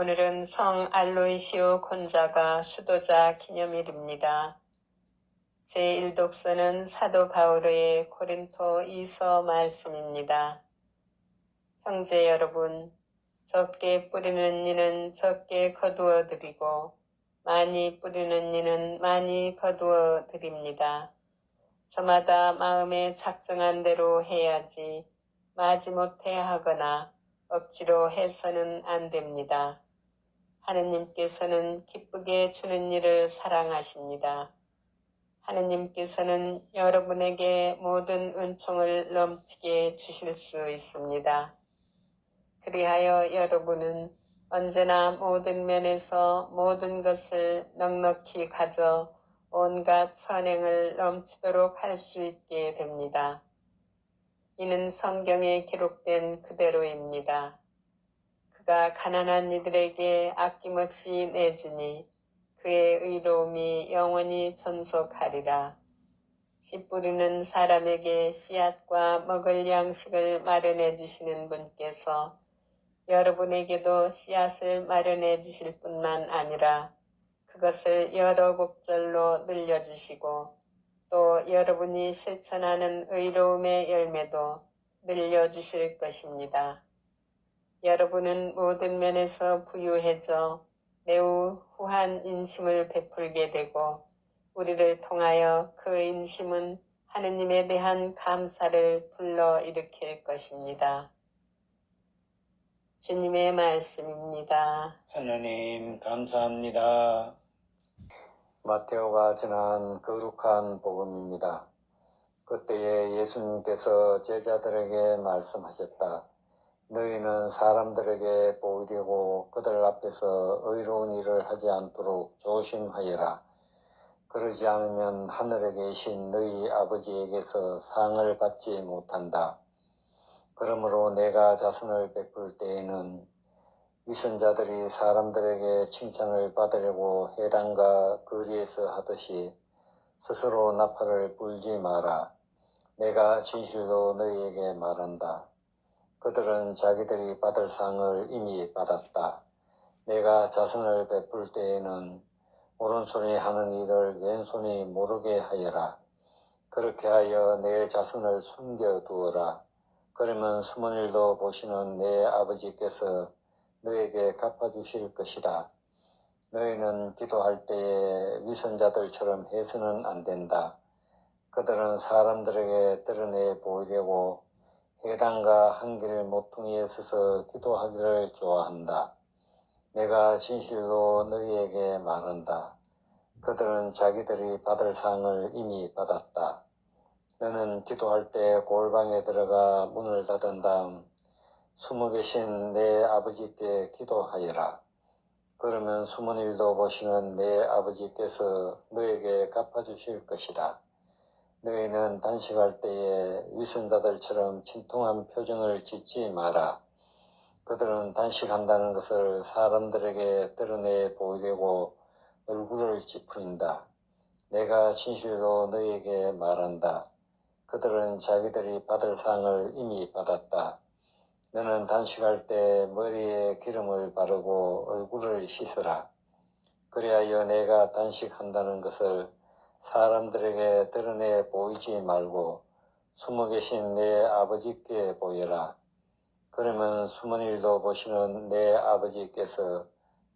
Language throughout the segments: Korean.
오늘은 성 알로이시오 곤자가 수도자 기념일입니다. 제1독서는 사도 바오로의 고린토 2서 말씀입니다. 형제 여러분, 적게 뿌리는 이는 적게 거두어 드리고 많이 뿌리는 이는 많이 거두어 드립니다. 저마다 마음에 작정한 대로 해야지 마지못해 하거나 억지로 해서는 안 됩니다. 하느님께서는 기쁘게 주는 일을 사랑하십니다. 하느님께서는 여러분에게 모든 은총을 넘치게 주실 수 있습니다. 그리하여 여러분은 언제나 모든 면에서 모든 것을 넉넉히 가져 온갖 선행을 넘치도록 할 수 있게 됩니다. 이는 성경에 기록된 그대로입니다. 그가 가난한 이들에게 아낌없이 내주니 그의 의로움이 영원히 존속하리라. 씨 뿌리는 사람에게 씨앗과 먹을 양식을 마련해 주시는 분께서 여러분에게도 씨앗을 마련해 주실 뿐만 아니라 그것을 여러 곡절로 늘려주시고 또 여러분이 실천하는 의로움의 열매도 늘려주실 것입니다. 여러분은 모든 면에서 부유해져 매우 후한 인심을 베풀게 되고 우리를 통하여 그 인심은 하느님에 대한 감사를 불러일으킬 것입니다. 주님의 말씀입니다. 하나님 감사합니다. 마테오가 전한 거룩한 복음입니다. 그때에 예수님께서 제자들에게 말씀하셨다. 너희는 사람들에게 보이려고 그들 앞에서 의로운 일을 하지 않도록 조심하여라. 그러지 않으면 하늘에 계신 너희 아버지에게서 상을 받지 못한다. 그러므로 내가 자선을 베풀 때에는 위선자들이 사람들에게 칭찬을 받으려고 해당과 거리에서 하듯이 스스로 나팔을 불지 마라. 내가 진실로 너희에게 말한다. 그들은 자기들이 받을 상을 이미 받았다. 내가 자선을 베풀 때에는 오른손이 하는 일을 왼손이 모르게 하여라. 그렇게 하여 내 자선을 숨겨두어라. 그러면 숨은 일도 보시는 내 아버지께서 너에게 갚아주실 것이다. 너희는 기도할 때에 위선자들처럼 해서는 안 된다. 그들은 사람들에게 드러내 보이려고 해당과 한길 모퉁이에 서서 기도하기를 좋아한다. 내가 진실로 너희에게 말한다. 그들은 자기들이 받을 상을 이미 받았다. 너는 기도할 때 골방에 들어가 문을 닫은 다음 숨어 계신 내 아버지께 기도하여라. 그러면 숨은 일도 보시는 내 아버지께서 너에게 갚아주실 것이다. 너희는 단식할 때에 위선자들처럼 침통한 표정을 짓지 마라. 그들은 단식한다는 것을 사람들에게 드러내 보이려고 얼굴을 찌푸린다. 내가 진실로 너희에게 말한다. 그들은 자기들이 받을 상을 이미 받았다. 너는 단식할 때 머리에 기름을 바르고 얼굴을 씻으라. 그리하여 내가 단식한다는 것을 사람들에게 드러내 보이지 말고 숨어 계신 내 아버지께 보여라. 그러면 숨은 일도 보시는 내 아버지께서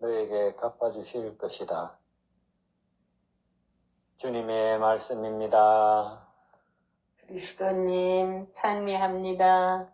너에게 갚아주실 것이다. 주님의 말씀입니다. 그리스도님 찬미합니다.